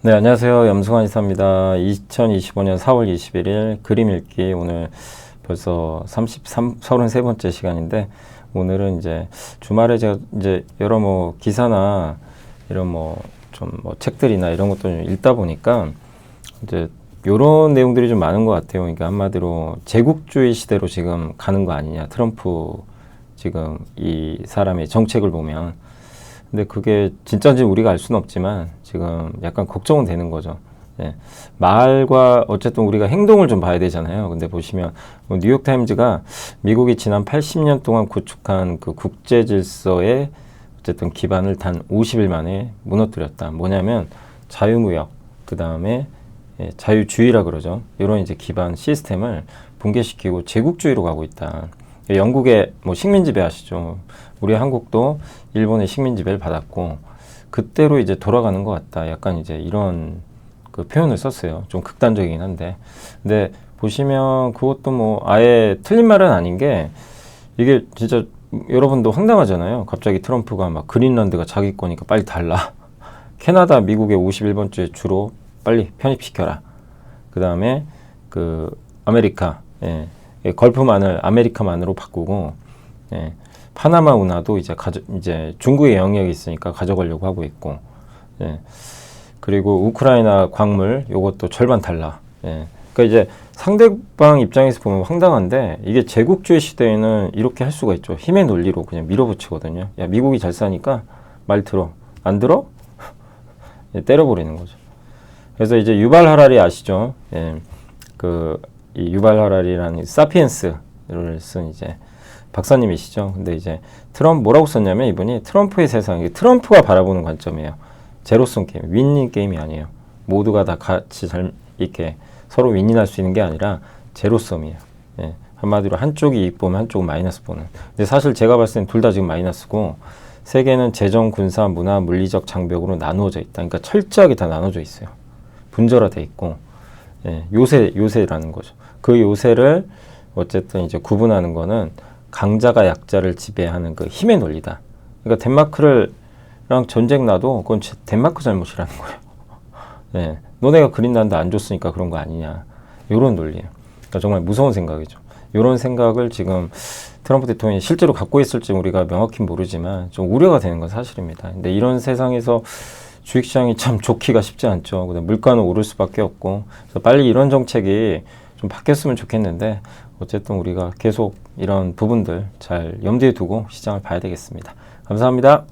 네, 안녕하세요. 염승환 이사입니다. 2025년 4월 21일 그림 읽기 오늘 벌써 33, 33번째 시간인데 오늘은 이제 주말에 제가 이제 여러 뭐 기사나 이런 뭐좀뭐 책들이나 이런 것도 좀 읽다 보니까 이제 요런 내용들이 좀 많은 것 같아요. 그러니까 한마디로 제국주의 시대로 지금 가는 거 아니냐. 트럼프 지금 이 사람의 정책을 보면 근데 그게 진짜인지 우리가 알 수는 없지만 지금 약간 걱정은 되는 거죠. 예. 말과 어쨌든 우리가 행동을 좀 봐야 되잖아요. 근데 보시면 뭐 뉴욕타임즈가 미국이 지난 80년 동안 구축한 그 국제 질서의 어쨌든 기반을 단 50일 만에 무너뜨렸다. 뭐냐면 자유무역, 그 다음에 예, 자유주의라 그러죠. 이런 이제 기반 시스템을 붕괴시키고 제국주의로 가고 있다. 영국의 뭐 식민지배 아시죠? 우리 한국도 일본의 식민지배를 받았고 그때로 이제 돌아가는 것 같다. 약간 이제 이런 그 표현을 썼어요. 좀 극단적이긴 한데. 근데 보시면 그것도 뭐 아예 틀린 말은 아닌 게 이게 진짜 여러분도 황당하잖아요. 갑자기 트럼프가 막 그린란드가 자기 거니까 빨리 달라. 캐나다, 미국의 51번째 주로 빨리 편입시켜라. 그 다음에 그 아메리카, 예, 예, 걸프만을 아메리카만으로 바꾸고, 예, 파나마 운하도 이제 가져, 이제 중국의 영역이 있으니까 가져가려고 하고 있고, 예, 그리고 우크라이나 광물 요것도 절반 달라. 예, 그러니까 이제 상대방 입장에서 보면 황당한데 이게 제국주의 시대에는 이렇게 할 수가 있죠. 힘의 논리로 그냥 밀어붙이거든요. 야 미국이 잘 사니까 말 들어. 안 들어? 예, 때려버리는 거죠. 그래서 이제 유발 하라리 아시죠? 예, 그 이 유발 하라리라는 사피엔스를 쓴 이제 박사님이시죠. 근데 이제 트럼프 뭐라고 썼냐면 이분이 트럼프의 세상, 트럼프가 바라보는 관점이에요. 제로섬 게임, 윈윈 게임이 아니에요. 모두가 다 같이 잘 이렇게 서로 윈윈할 수 있는 게 아니라 제로섬이에요. 예, 한마디로 한쪽이 이익 보면 한쪽은 마이너스 보는. 근데 사실 제가 봤을 땐 둘 다 지금 마이너스고 세계는 재정, 군사, 문화, 물리적 장벽으로 나누어져 있다. 그러니까 철저하게 다 나눠져 있어요. 분절화돼 있고 예, 요새 요새라는 거죠. 그 요새를 어쨌든 이제 구분하는 거는 강자가 약자를 지배하는 그 힘의 논리다. 그러니까 덴마크를랑 전쟁 나도 그건 덴마크 잘못이라는 거예요. 예, 너네가 그린란드 안 줬으니까 그런 거 아니냐. 요런 논리예요. 그러니까 정말 무서운 생각이죠. 요런 생각을 지금 트럼프 대통령이 실제로 갖고 있을지 우리가 명확히 모르지만 좀 우려가 되는 건 사실입니다. 근데 이런 세상에서 주식시장이 참 좋기가 쉽지 않죠. 물가는 오를 수밖에 없고 빨리 이런 정책이 좀 바뀌었으면 좋겠는데 어쨌든 우리가 계속 이런 부분들 잘 염두에 두고 시장을 봐야 되겠습니다. 감사합니다.